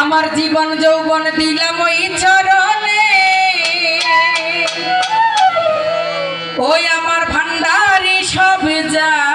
আমার জীবন যৌবন দিলাম ওই চরণে। ওই আমার ভান্ডারি সব যায়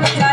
Yeah.